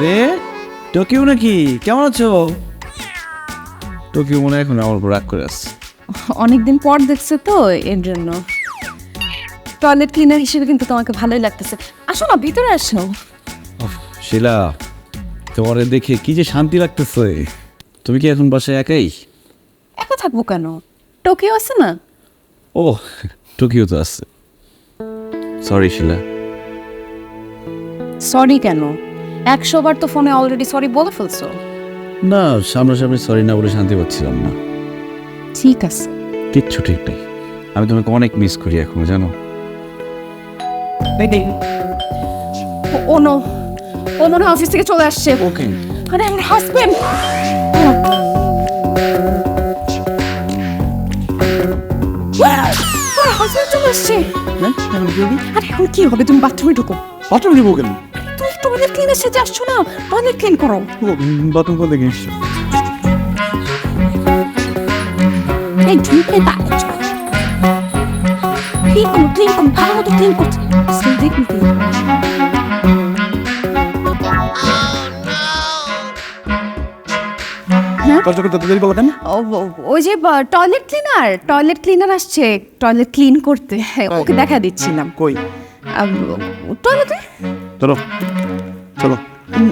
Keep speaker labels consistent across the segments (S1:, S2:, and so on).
S1: আরে টোকিও নাকি? কেমন আছো? টোকিও মনে হয় এখন আমার উপর রাগ করে আসছে।
S2: অনেকদিন পর দেখছে তো এর জন্য। টয়লেট ক্লিনার হিসেবে কিন্তু তোমাকে ভালোই লাগতেছে। আসো না ভিতরে আসো।
S1: শিলা তোমার দেখে কি যে শান্তি লাগতেছে। তুমি কি এখন বাসায় একাই?
S2: একা থাকব কেন? টোকিও আছে না?
S1: ও টোকিও তো আছে। সরি শিলা।
S2: সরি কেন? একশো বার তো ফোনে অলরেডি সরি বলে ফেলছো।
S1: না সামনাসামনি সরি না বলে শান্তি পাচ্ছিলাম না।
S2: ঠিক আছে।
S1: কিচ্ছু ঠিক নেই। আমি তোমাকে অনেক মিস করি এখন জানো?
S2: ও- নো ও মনে হয় অফিস থেকে চলে আসছে।
S1: ওকে।
S2: আরে আমার হাজবেন্ড হাজবেন্ড চলে আসছে। আরে এখন কি হবে? তুমি বাথরুমে ঢুকো।
S1: বাথরুম দিব কেন?
S2: টয়লেট ক্লিনার সেজে আসছো না টয়লেট ক্লিন করো
S1: বাথরুম করে দেখে এসছো
S2: এই ঢুকে তা ক্লিন করো ক্লিন করো ভালো মতো ক্লিন করছে
S1: করতে
S2: ওই যে টয়লেট ক্লিনার টয়লেট ক্লিনার আসছে টয়লেট ক্লিন করতে হ্যাঁ, ওকে দেখা দিচ্ছিলাম
S1: কই
S2: টয়লেটে
S1: চলো। চলো।
S2: ক্লিন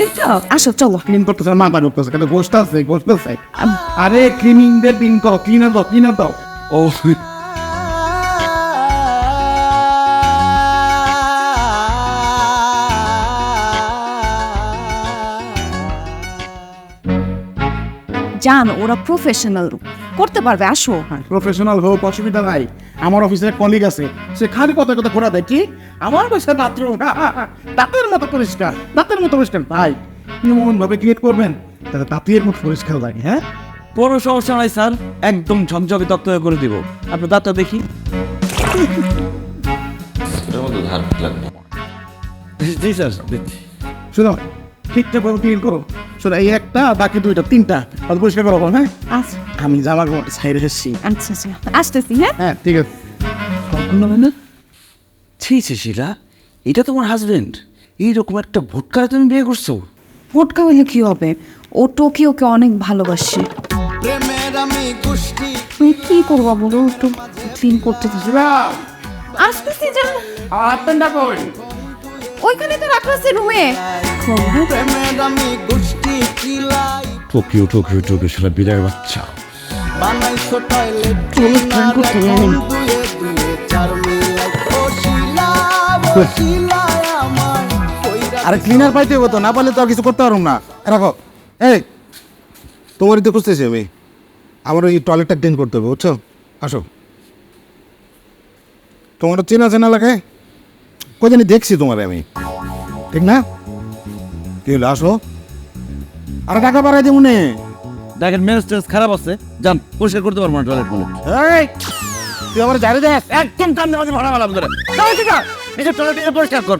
S2: দেখছ? আসো চলো।
S3: ক্লিন করতেছে মা পার করতেছে কিন্তু গোস্ট আছে গোস্ট আছে। আরে ক্লিনিং দে পিন করো ক্লিনার দাও ক্লিনার দাও
S1: ও
S2: জান ওরা প্রফেশনাল করতে পারবে আসো।
S3: প্রফেশনাল হোক অসুবিধা নাই। আমার অফিসের কলিগ আছে সে খালি কথা কথা ঘোরা দেয়। কি? আমার পয়সা বাথরুম দাঁতের মতো পরিষ্কার দাঁতের মতো পরিষ্কার। ভাই এমন ভাবে ক্রিয়েট করবেন তাহলে দাঁতের মতো পরিষ্কার লাগে হ্যাঁ?
S1: কোনো সমস্যা নাই স্যার। একদম ঝকঝকে তক্তকে করে দিব। আপনার দাঁতটা দেখি। জি স্যার দিচ্ছি।
S3: শুনো ঠিকঠাক ভাবে ক্লিন করো। শোনো এই একটা বাকি দুইটা তিনটা। আর পরিষ্কার করো হ্যাঁ?
S2: আচ্ছা।
S3: আমি জামা কাপড় সাইড এসেছি
S2: আচ্ছা আচ্ছা। আসতেছি হ্যাঁ?
S3: হ্যাঁ ঠিক আছে।
S1: ছি ছি শিলা এটা তোমার হাজবেন্ড এইরকম একটা ভোটকারে তুমি বিয়ে করছ?
S2: ভোটকা হলে কি হবে? ও টোকিওকে অনেক ভালোবাসে। তুমি কি করব বলো একটু? ক্লিন করতে আসতেছি
S3: কই
S2: ওইখানে তো রাখা আছে রুমে
S1: টোকিও টোকিও টোকিও সেটা বিদায় বাচ্চা।
S3: আরে ক্লিনার পাইতে হতো না পারলে তো আর কিছু করতে পারুম না। রাখো এই তোমারই তো খুঁজতেছি আমি। আমার ওই টয়লেটটা ক্লিন করতে হবে বুঝছ? আসো। তোমার চেনা চেনা লাগে? জানি দেখছি তোমার আমি। ঠিক না? কি হলো আসো। আরে টাকা বাড়াই দিব নে?
S1: দেখেন মেজাজ টেজাজ খারাপ আছে। যান পরিষ্কার করতে পারব না টয়লেট মনে
S3: এই তুই আমার জারি দেখ
S1: একদম কান দেওয়া ভাড়া ভাড়া ধরে। নিজের টয়লেট পরিষ্কার কর।